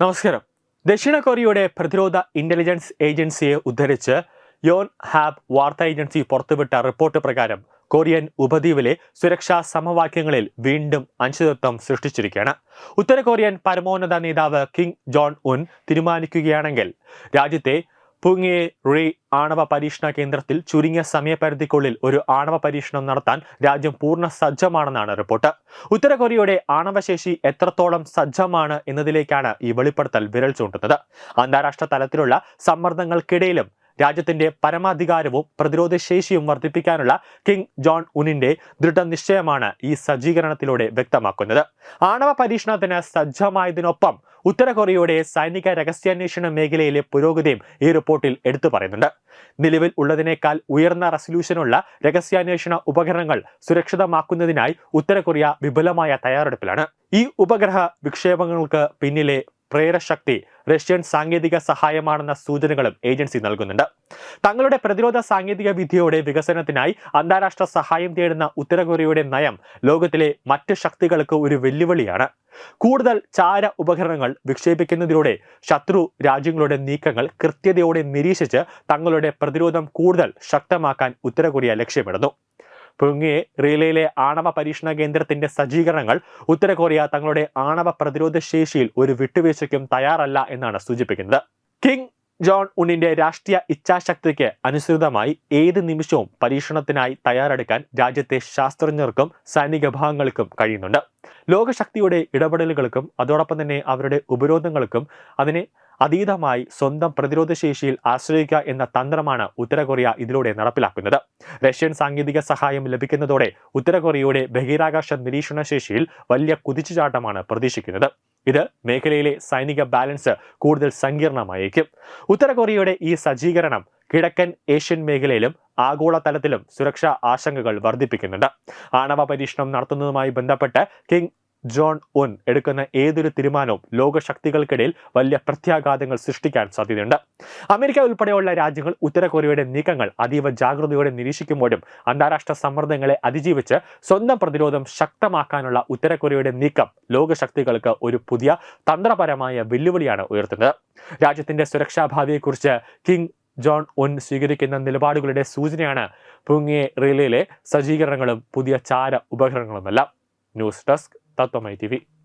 നമസ്കാരം. ദക്ഷിണ കൊറിയയുടെ പ്രതിരോധ ഇന്റലിജൻസ് ഏജൻസിയെ ഉദ്ധരിച്ച് യോൺ ഹാബ് വാർത്താ ഏജൻസി പുറത്തുവിട്ട റിപ്പോർട്ട് പ്രകാരം കൊറിയൻ ഉപദ്വീപിലെ സുരക്ഷാ സമവാക്യങ്ങളിൽ വീണ്ടും അനിശ്ചിതത്വം സൃഷ്ടിച്ചിരിക്കുകയാണ്. ഉത്തര കൊറിയൻ പരമോന്നത നേതാവ് കിങ് ജോൺ ഉൻ തീരുമാനിക്കുകയാണെങ്കിൽ രാജ്യത്തെ പുങ്ങെ റേ ആണവ പരീക്ഷണ കേന്ദ്രത്തിൽ ചുരുങ്ങിയ സമയപരിധിക്കുള്ളിൽ ഒരു ആണവ പരീക്ഷണം നടത്താൻ രാജ്യം പൂർണ സജ്ജമാണെന്നാണ് റിപ്പോർട്ട്. ഉത്തര കൊറിയയുടെ ആണവശേഷി എത്രത്തോളം സജ്ജമാണ് എന്നതിലേക്കാണ് ഈ വെളിപ്പെടുത്തൽ വിരൽ ചൂണ്ടുന്നത്. അന്താരാഷ്ട്ര തലത്തിലുള്ള സമ്മർദ്ദങ്ങൾക്കിടയിലും രാജ്യത്തിന്റെ പരമാധികാരവും പ്രതിരോധ ശേഷിയും വർദ്ധിപ്പിക്കാനുള്ള കിങ് ജോൺ ഉനിന്റെ ദൃഢനിശ്ചയമാണ് ഈ സജ്ജീകരണത്തിലൂടെ വ്യക്തമാക്കുന്നത്. ആണവ പരീക്ഷണത്തിന് സജ്ജമായതിനൊപ്പം ഉത്തര കൊറിയയുടെ സൈനിക രഹസ്യാന്വേഷണ മേഖലയിലെ പുരോഗതിയും ഈ റിപ്പോർട്ടിൽ എടുത്തു പറയുന്നുണ്ട്. നിലവിൽ ഉള്ളതിനേക്കാൾ ഉയർന്ന റെസൊല്യൂഷനുള്ള രഹസ്യാന്വേഷണ ഉപകരണങ്ങൾ സുരക്ഷിതമാക്കുന്നതിനായി ഉത്തര കൊറിയ വിപുലമായ തയ്യാറെടുപ്പിലാണ്. ഈ ഉപഗ്രഹ വിക്ഷേപങ്ങൾക്ക് പിന്നിലെ പ്രേരശക്തി റഷ്യൻ സാങ്കേതിക സഹായമാണെന്ന സൂചനകളും ഏജൻസി നൽകുന്നുണ്ട്. തങ്ങളുടെ പ്രതിരോധ സാങ്കേതിക വിദ്യയുടെ വികസനത്തിനായി അന്താരാഷ്ട്ര സഹായം തേടുന്ന ഉത്തര കൊറിയയുടെ നയം ലോകത്തിലെ മറ്റ് ശക്തികൾക്ക് ഒരു വെല്ലുവിളിയാണ്. കൂടുതൽ ചാര ഉപകരണങ്ങൾ വിക്ഷേപിക്കുന്നതിലൂടെ ശത്രു രാജ്യങ്ങളുടെ നീക്കങ്ങൾ കൃത്യതയോടെ നിരീക്ഷിച്ച് തങ്ങളുടെ പ്രതിരോധം കൂടുതൽ ശക്തമാക്കാൻ ഉത്തര കൊറിയ ലക്ഷ്യമിടുന്നു. പുങ്ങിയെ റീലയിലെ ആണവ പരീക്ഷണ കേന്ദ്രത്തിന്റെ സജ്ജീകരണങ്ങൾ ഉത്തര കൊറിയ തങ്ങളുടെ ആണവ പ്രതിരോധ ശേഷിയിൽ ഒരു വിട്ടുവീഴ്ചയ്ക്കും തയ്യാറല്ല എന്നാണ് സൂചിപ്പിക്കുന്നത്. കിങ് ജോൺ ഉണ്ണിന്റെ രാഷ്ട്രീയ ഇച്ഛാശക്തിക്ക് അനുസൃതമായി ഏത് നിമിഷവും പരീക്ഷണത്തിനായി തയ്യാറെടുക്കാൻ രാജ്യത്തെ ശാസ്ത്രജ്ഞർക്കും സൈനിക വിഭാഗങ്ങൾക്കും കഴിയുന്നുണ്ട്. ലോകശക്തിയുടെ ഇടപെടലുകൾക്കും അതോടൊപ്പം തന്നെ അവരുടെ ഉപരോധങ്ങൾക്കും അതിനെ അതീതമായി സ്വന്തം പ്രതിരോധ ശേഷിയിൽ ആശ്രയിക്കുക എന്ന തന്ത്രമാണ് ഉത്തര കൊറിയ ഇതിലൂടെ നടപ്പിലാക്കുന്നത്. റഷ്യൻ സാങ്കേതിക സഹായം ലഭിക്കുന്നതോടെ ഉത്തര കൊറിയയുടെ ബഹിരാകാശ നിരീക്ഷണ ശേഷിയിൽ വലിയ കുതിച്ചുചാട്ടമാണ് പ്രതീക്ഷിക്കുന്നത്. ഇത് മേഖലയിലെ സൈനിക ബാലൻസ് കൂടുതൽ സങ്കീർണമായേക്കും. ഉത്തര കൊറിയയുടെ ഈ സജ്ജീകരണം കിഴക്കൻ ഏഷ്യൻ മേഖലയിലും ആഗോളതലത്തിലും സുരക്ഷാ ആശങ്കകൾ വർദ്ധിപ്പിക്കുന്നുണ്ട്. ആണവ പരീക്ഷണം നടത്തുന്നതുമായി ബന്ധപ്പെട്ട് കിങ് ജോൺ ഉൻ എടുക്കുന്ന ഏതൊരു തീരുമാനവും ലോകശക്തികൾക്കിടയിൽ വലിയ പ്രത്യാഘാതങ്ങൾ സൃഷ്ടിക്കാൻ സാധ്യതയുണ്ട്. അമേരിക്ക ഉൾപ്പെടെയുള്ള രാജ്യങ്ങൾ ഉത്തര കൊറിയയുടെ നീക്കങ്ങൾ അതീവ ജാഗ്രതയോടെ നിരീക്ഷിക്കുമ്പോഴും അന്താരാഷ്ട്ര സമ്മർദ്ദങ്ങളെ അതിജീവിച്ച് സ്വന്തം പ്രതിരോധം ശക്തമാക്കാനുള്ള ഉത്തര കൊറിയയുടെ നീക്കം ലോകശക്തികൾക്ക് ഒരു പുതിയ തന്ത്രപരമായ വെല്ലുവിളിയാണ് ഉയർത്തുന്നത്. രാജ്യത്തിന്റെ സുരക്ഷാ ഭാവിയെക്കുറിച്ച് കിങ് ജോൺ ഉൻ സ്വീകരിക്കുന്ന നിലപാടുകളുടെ സൂചനയാണ് പുങ്ങിയ റിലേയിലെ സജ്ജീകരണങ്ങളും പുതിയ ചാര ഉപകരണങ്ങളുമെല്ലാം. News desk tanto Mai TV.